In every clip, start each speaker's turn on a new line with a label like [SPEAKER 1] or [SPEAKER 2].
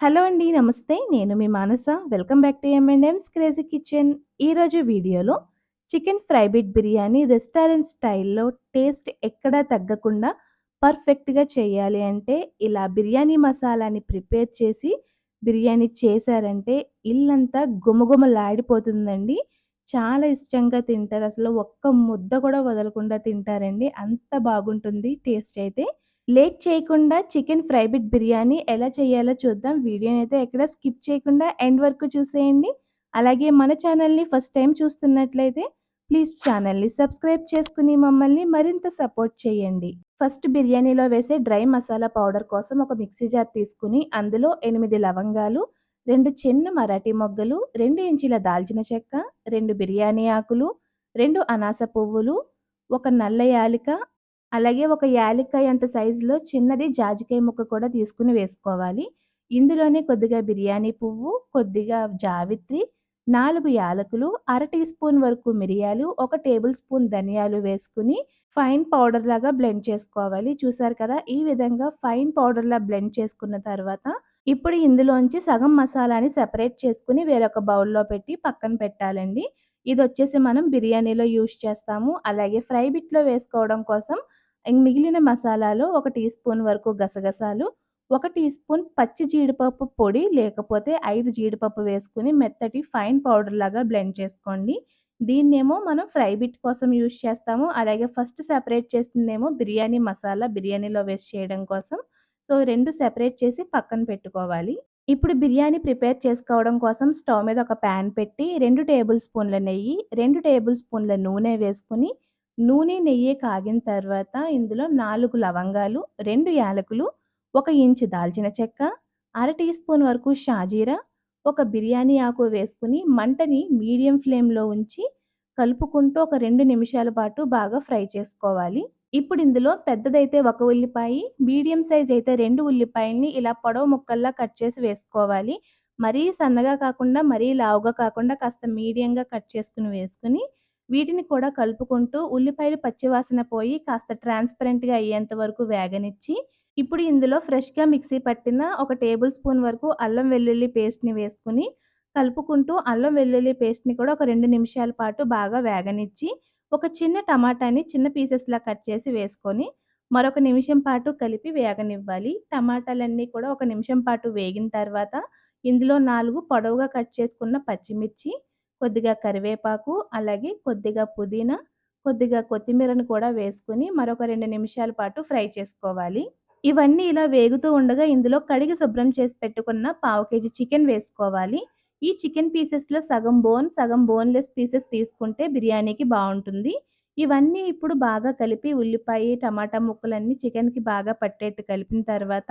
[SPEAKER 1] Hello అండి. నమస్తే. నేను మీ Manasa. Welcome back to M and M's crazy kitchen. ఈరోజు వీడియోలో chicken fry bit biryani restaurant స్టైల్‌లో టేస్ట్ ఎక్కడా తగ్గకుండా పర్ఫెక్ట్‌గా చేయాలి అంటే ఇలా బిర్యానీ మసాలాని ప్రిపేర్ చేసి బిర్యానీ చేశారంటే ఇల్లంతా గుమగుమలాడిపోతుందండి. చాలా ఇష్టంగా తింటారు. అసలు ఒక్క ముద్ద కూడా వదలకుండా తింటారండి. అంత బాగుంటుంది టేస్ట్ అయితే. లేట్ చేయకుండా చికెన్ ఫ్రై బిట్ బిర్యానీ ఎలా చేయాలో చూద్దాం. వీడియోని అయితే ఎక్కడ స్కిప్ చేయకుండా ఎండ్ వరకు చూసేయండి. అలాగే మన ఛానల్‌ని ఫస్ట్ టైం చూస్తున్నట్లయితే ప్లీజ్ ఛానల్‌ని సబ్స్క్రైబ్ చేసుకుని మమ్మల్ని మరింత సపోర్ట్ చేయండి. ఫస్ట్ బిర్యానీలో వేసే డ్రై మసాలా పౌడర్ కోసం ఒక మిక్సీ జార్ తీసుకుని అందులో ఎనిమిది లవంగాలు, రెండు చిన్న మరాఠీ మొగ్గలు, రెండు ఇంచుల దాల్చిన చెక్క, రెండు బిర్యానీ ఆకులు, రెండు అనాస పువ్వులు, ఒక నల్ల యాలిక, అలాగే ఒక యాలక్కాయ అంత సైజులో చిన్నది జాజికాయ ముక్క కూడా తీసుకుని వేసుకోవాలి. ఇందులోనే కొద్దిగా బిర్యానీ పువ్వు, కొద్దిగా జావిత్రి, నాలుగు యాలకులు, అర టీ స్పూన్ వరకు మిరియాలు, ఒక టేబుల్ స్పూన్ ధనియాలు వేసుకుని ఫైన్ పౌడర్ లాగా బ్లెండ్ చేసుకోవాలి. చూసారు కదా! ఈ విధంగా ఫైన్ పౌడర్‌లా బ్లెండ్ చేసుకున్న తర్వాత ఇప్పుడు ఇందులోంచి సగం మసాలాని సెపరేట్ చేసుకుని వేరొక బౌల్‌లో పెట్టి పక్కన పెట్టాలండి. ఇది వచ్చేసి మనం బిర్యానీలో యూజ్ చేస్తాము. అలాగే ఫ్రై బిట్‌లో వేసుకోవడం కోసం మిగిలిన మసాలాలో ఒక టీ స్పూన్ వరకు గసగసాలు, ఒక టీ స్పూన్ పచ్చి జీడిపప్పు పొడి లేకపోతే ఐదు జీడిపప్పు వేసుకుని మెత్తటి ఫైన్ పౌడర్ లాగా బ్లెండ్ చేసుకోండి. దీన్నేమో మనం ఫ్రై బిట్ కోసం యూజ్ చేస్తాము. అలాగే ఫస్ట్ సెపరేట్ చేసిందేమో బిర్యానీ మసాలా బిర్యానీలో వేస్ట్ చేయడం కోసం. సో, రెండు సెపరేట్ చేసి పక్కన పెట్టుకోవాలి. ఇప్పుడు బిర్యానీ ప్రిపేర్ చేసుకోవడం కోసం స్టవ్ మీద ఒక పాన్ పెట్టి రెండు టేబుల్ స్పూన్ల నెయ్యి, రెండు టేబుల్ స్పూన్ల నూనె వేసుకొని నూనె, నెయ్యి కాగిన తర్వాత ఇందులో నాలుగు లవంగాలు, రెండు యాలకులు, ఒక ఇంచు దాల్చిన చెక్క, అర టీ స్పూన్ వరకు షాజీరా, ఒక బిర్యానీ ఆకు వేసుకుని మంటని మీడియం ఫ్లేమ్‌లో ఉంచి కలుపుకుంటూ ఒక రెండు నిమిషాల పాటు బాగా ఫ్రై చేసుకోవాలి. ఇప్పుడు ఇందులో పెద్దదైతే ఒక ఉల్లిపాయ మీడియం సైజ్ అయితే రెండు ఉల్లిపాయల్ని ఇలా పొడవు ముక్కల్లా కట్ చేసి వేసుకోవాలి. మరీ సన్నగా కాకుండా, మరీ లావుగా కాకుండా కాస్త మీడియంగా కట్ చేసుకుని వేసుకుని వీటిని కూడా కలుపుకుంటూ ఉల్లిపాయలు పచ్చివాసన పోయి కాస్త ట్రాన్స్‌పరెంట్‌గా అయ్యేంత వరకు వేగనిచ్చి ఇప్పుడు ఇందులో ఫ్రెష్‌గా మిక్సీ పట్టిన ఒక టేబుల్ స్పూన్ వరకు అల్లం వెల్లుల్లి పేస్ట్‌ని వేసుకొని కలుపుకుంటూ అల్లం వెల్లుల్లి పేస్ట్‌ని కూడా ఒక రెండు నిమిషాల పాటు బాగా వేగనిచ్చి ఒక చిన్న టమాటాని చిన్న పీసెస్‌లా కట్ చేసి వేసుకొని మరొక నిమిషం పాటు కలిపి వేగనివ్వాలి. టమాటాలన్నీ కూడా ఒక నిమిషం పాటు వేగిన తర్వాత ఇందులో నాలుగు పొడవుగా కట్ చేసుకున్న పచ్చిమిర్చి, కొద్దిగా కరివేపాకు, అలాగే కొద్దిగా పుదీనా, కొద్దిగా కొత్తిమీరను కూడా వేసుకుని మరొక రెండు నిమిషాల పాటు ఫ్రై చేసుకోవాలి. ఇవన్నీ ఇలా వేగుతూ ఉండగా ఇందులో కడిగి శుభ్రం చేసి పెట్టుకున్న పావు కేజీ చికెన్ వేసుకోవాలి. ఈ చికెన్ పీసెస్‌లో సగం బోన్, సగం బోన్‌లెస్ పీసెస్ తీసుకుంటే బిర్యానీకి బాగుంటుంది ఇవన్నీ ఇప్పుడు బాగా కలిపి ఉల్లిపాయ, టమాటా ముక్కలన్నీ చికెన్‌కి బాగా పట్టేట్టు కలిపిన తర్వాత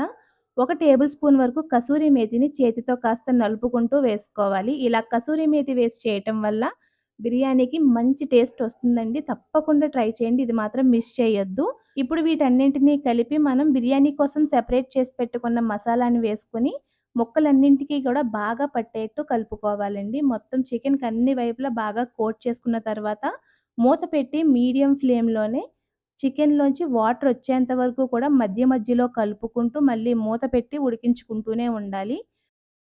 [SPEAKER 1] ఒక టేబుల్ స్పూన్ వరకు కసూరి మేతిని చేతితో కాస్త నలుపుకుంటూ వేసుకోవాలి. ఇలా కసూరి మేతి వేసి చేయటం వల్ల బిర్యానీకి మంచి టేస్ట్ వస్తుందండి. తప్పకుండా ట్రై చేయండి. ఇది మాత్రం మిస్ చేయొద్దు. ఇప్పుడు వీటన్నింటినీ కలిపి మనం బిర్యానీ కోసం సెపరేట్ చేసి పెట్టుకున్న మసాలాని వేసుకొని ముక్కలన్నింటికి కూడా బాగా పట్టేట్టు కలుపుకోవాలండి. మొత్తం చికెన్‌కి అన్ని వైపులా బాగా కోట్ చేసుకున్న తర్వాత మూత పెట్టి మీడియం ఫ్లేమ్‌లోనే చికెన్‌లోంచి వాటర్ వచ్చేంత వరకు కూడా మధ్య మధ్యలో కలుపుకుంటూ మళ్ళీ మూత పెట్టి ఉడికించుకుంటూనే ఉండాలి.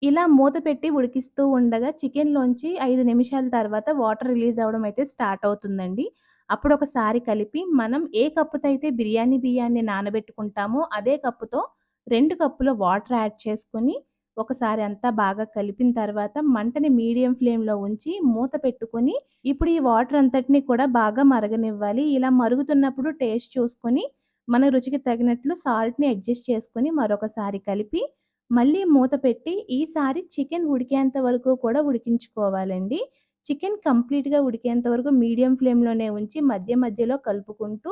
[SPEAKER 1] ఇలా మూత పెట్టి ఉడికిస్తూ ఉండగా చికెన్‌లోంచి ఐదు నిమిషాల తర్వాత వాటర్ రిలీజ్ అవ్వడం అయితే స్టార్ట్ అవుతుందండి. అప్పుడు ఒకసారి కలిపి మనం ఏ కప్పుతో అయితే బిర్యానీ బియ్యాన్ని నానబెట్టుకుంటామో అదే కప్పుతో రెండు కప్పుల వాటర్ యాడ్ చేసుకొని ఒకసారి అంతా బాగా కలిపిన తర్వాత మంటని మీడియం ఫ్లేమ్‌లో ఉంచి మూత పెట్టుకొని ఇప్పుడు ఈ వాటర్ అంతటిని కూడా బాగా మరగనివ్వాలి. ఇలా మరుగుతున్నప్పుడు టేస్ట్ చూసుకొని మన రుచికి తగినట్లు సాల్ట్‌ని అడ్జస్ట్ చేసుకొని మరొకసారి కలిపి మళ్ళీ మూత పెట్టి ఈసారి చికెన్ ఉడికేంత వరకు కూడా ఉడికించుకోవాలండి. చికెన్ కంప్లీట్‌గా ఉడికేంత వరకు మీడియం ఫ్లేమ్‌లోనే ఉంచి మధ్య మధ్యలో కలుపుకుంటూ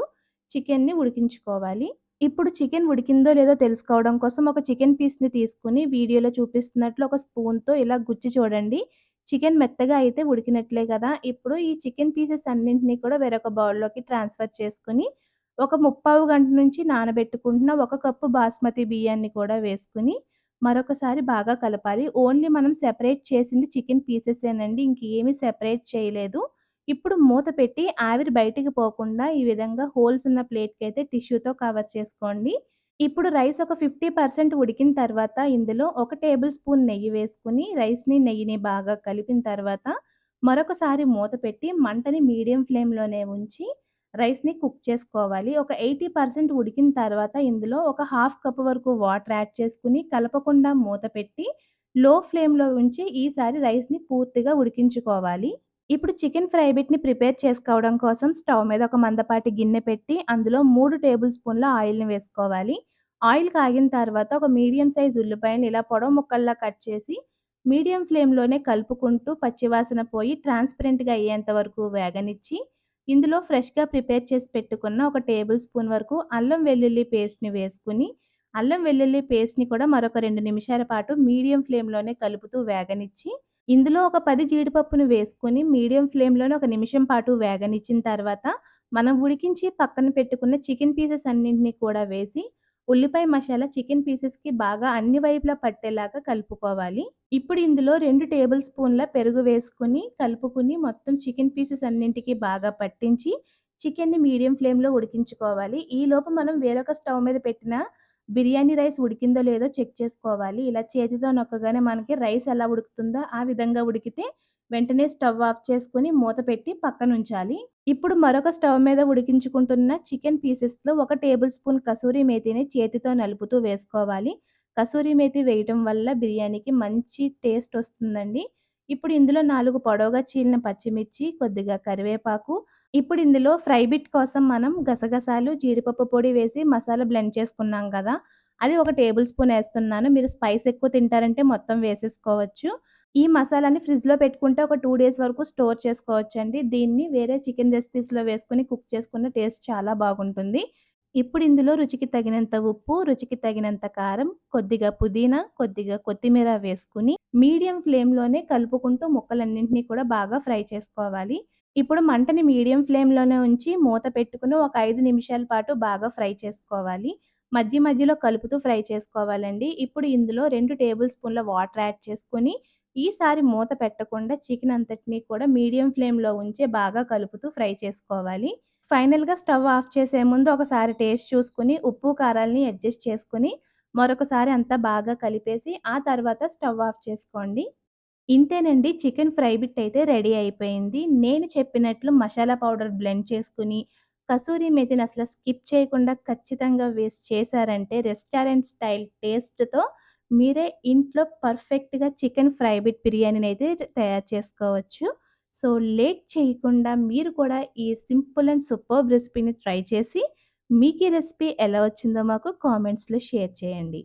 [SPEAKER 1] చికెన్‌ని ఉడికించుకోవాలి. ఇప్పుడు చికెన్ ఉడికిందో లేదో తెలుసుకోవడం కోసం ఒక చికెన్ పీస్‌ని తీసుకుని వీడియోలో చూపిస్తున్నట్లు ఒక స్పూన్‌తో ఇలా గుచ్చి చూడండి. చికెన్ మెత్తగా అయితే ఉడికినట్లే కదా! ఇప్పుడు ఈ చికెన్ పీసెస్ అన్నింటినీ కూడా వేరొక బౌల్‌లోకి ట్రాన్స్‌ఫర్ చేసుకొని ఒక ముప్పావు గంట నుంచి నానబెట్టుకుంటున్న ఒక కప్పు బాస్మతి బియ్యాన్ని కూడా వేసుకుని మరొకసారి బాగా కలపాలి. ఓన్లీ మనం సెపరేట్ చేసింది చికెన్ పీసెస్ ఏనండి ఇంకేమీ సెపరేట్ చేయలేదు. ఇప్పుడు మూత పెట్టి ఆవిరి బయటికి పోకుండా ఈ విధంగా హోల్స్ ఉన్న ప్లేట్కి అయితే టిష్యూతో కవర్ చేసుకోండి. ఇప్పుడు రైస్ ఒక 50% ఉడికిన తర్వాత ఇందులో ఒక టేబుల్ స్పూన్ నెయ్యి వేసుకుని రైస్‌ని, నెయ్యిని బాగా కలిపిన తర్వాత మరొకసారి మూత పెట్టి మంటని మీడియం ఫ్లేమ్‌లోనే ఉంచి రైస్‌ని కుక్ చేసుకోవాలి. ఒక 80% ఉడికిన తర్వాత ఇందులో ఒక హాఫ్ కప్ వరకు వాటర్ యాడ్ చేసుకొని కలపకుండా మూత పెట్టి లో ఫ్లేమ్‌లో ఉంచి ఈసారి రైస్‌ని పూర్తిగా ఉడికించుకోవాలి. ఇప్పుడు చికెన్ ఫ్రై బిట్‌ని ప్రిపేర్ చేసుకోవడం కోసం స్టవ్ మీద ఒక మందపాటి గిన్నె పెట్టి అందులో మూడు టేబుల్ స్పూన్ల ఆయిల్‌ని వేసుకోవాలి. ఆయిల్ కాగిన తర్వాత ఒక మీడియం సైజ్ ఉల్లిపాయని ఇలా పొడవు ముక్కల్లా కట్ చేసి మీడియం ఫ్లేమ్‌లోనే కలుపుకుంటూ పచ్చివాసన పోయి ట్రాన్స్‌పరెంట్‌గా అయ్యేంత వరకు వేగనిచ్చి ఇందులో ఫ్రెష్‌గా ప్రిపేర్ చేసి పెట్టుకున్న ఒక టేబుల్ స్పూన్ వరకు అల్లం వెల్లుల్లి పేస్ట్‌ని వేసుకుని అల్లం వెల్లుల్లి పేస్ట్‌ని కూడా మరొక రెండు నిమిషాల పాటు మీడియం ఫ్లేమ్‌లోనే కలుపుతూ వేగనిచ్చి ఇందులో ఒక పది జీడిపప్పును వేసుకొని మీడియం ఫ్లేమ్‌లోనే ఒక నిమిషం పాటు వేగనిచ్చిన తర్వాత మనం ఉడికించి పక్కన పెట్టుకున్న చికెన్ పీసెస్ అన్నింటిని కూడా వేసి ఉల్లిపాయ మసాలా చికెన్ పీసెస్‌కి బాగా అన్ని వైపులా పట్టేలాగా కలుపుకోవాలి. ఇప్పుడు ఇందులో రెండు టేబుల్ స్పూన్ల పెరుగు వేసుకుని కలుపుకొని మొత్తం చికెన్ పీసెస్ అన్నింటికి బాగా పట్టించి చికెన్‌ని మీడియం ఫ్లేమ్‌లో ఉడికించుకోవాలి. ఈలోపు మనం వేరొక స్టవ్ మీద పెట్టిన బిర్యానీ రైస్ ఉడికిందో లేదో చెక్ చేసుకోవాలి. ఇలా చేతితో నొక్కగానే మనకి రైస్ ఎలా ఉడుకుతుందో ఆ విధంగా ఉడికితే వెంటనే స్టవ్ ఆఫ్ చేసుకొని మూత పెట్టి పక్కనుంచాలి. ఇప్పుడు మరొక స్టవ్ మీద ఉడికించుకుంటున్న చికెన్ పీసెస్‌లో ఒక టేబుల్ స్పూన్ కసూరి మేతిని చేతితో నలుపుతూ వేసుకోవాలి. కసూరి మేతి వేయటం వల్ల బిర్యానీకి మంచి టేస్ట్ వస్తుందండి. ఇప్పుడు ఇందులో నాలుగు పొడవుగా చీలిన పచ్చిమిర్చి, కొద్దిగా కరివేపాకు ఇప్పుడు ఇందులో ఫ్రై బిట్ కోసం మనం గసగసాలు, జీడిపప్పు పొడి వేసి మసాలా బ్లెండ్ చేసుకున్నాం కదా! అది ఒక టేబుల్ స్పూన్ వేస్తున్నాను మీరు స్పైస్ ఎక్కువ తింటారంటే మొత్తం వేసేసుకోవచ్చు. ఈ మసాలాని ఫ్రిడ్జ్‌లో పెట్టుకుంటే ఒక టూ డేస్ వరకు స్టోర్ చేసుకోవచ్చండి. దీన్ని వేరే చికెన్ రెసిపీస్‌లో వేసుకుని కుక్ చేసుకున్న టేస్ట్ చాలా బాగుంటుంది. ఇప్పుడు ఇందులో రుచికి తగినంత ఉప్పు, రుచికి తగినంత కారం, కొద్దిగా పుదీనా, కొద్దిగా కొత్తిమీర వేసుకుని మీడియం ఫ్లేమ్‌లోనే కలుపుకుంటూ ముక్కలన్నింటినీ కూడా బాగా ఫ్రై చేసుకోవాలి. ఇప్పుడు మంటని మీడియం ఫ్లేమ్‌లోనే ఉంచి మూత పెట్టుకుని ఒక ఐదు నిమిషాల పాటు బాగా ఫ్రై చేసుకోవాలి. మధ్య మధ్యలో కలుపుతూ ఫ్రై చేసుకోవాలండి. ఇప్పుడు ఇందులో రెండు టేబుల్ స్పూన్ల వాటర్ యాడ్ చేసుకొని ఈసారి మూత పెట్టకుండా చికెన్ అంతటిని కూడా మీడియం ఫ్లేమ్‌లో ఉంచి బాగా కలుపుతూ ఫ్రై చేసుకోవాలి. ఫైనల్‌గా స్టవ్ ఆఫ్ చేసే ముందు ఒకసారి టేస్ట్ చూసుకొని ఉప్పు, కారాలని అడ్జస్ట్ చేసుకుని మరొకసారి అంతా బాగా కలిపేసి ఆ తర్వాత స్టవ్ ఆఫ్ చేసుకోండి. ఇంతేనండి చికెన్ ఫ్రై బిట్ అయితే రెడీ అయిపోయింది. నేను చెప్పినట్లు మసాలా పౌడర్ బ్లెండ్ చేసుకుని కసూరి మెతిని అసలు స్కిప్ చేయకుండా ఖచ్చితంగా వేస్ట్ చేశారంటే రెస్టారెంట్ స్టైల్ టేస్ట్‌తో మీరే ఇంట్లో పర్ఫెక్ట్‌గా చికెన్ ఫ్రై బిట్ బిర్యానీని అయితే తయారు చేసుకోవచ్చు. సో, లేట్ చేయకుండా మీరు కూడా ఈ సింపుల్ అండ్ సూపర్బ్ రెసిపీని ట్రై చేసి మీకీ రెసిపీ ఎలా వచ్చిందో మాకు కామెంట్స్‌లో షేర్ చేయండి.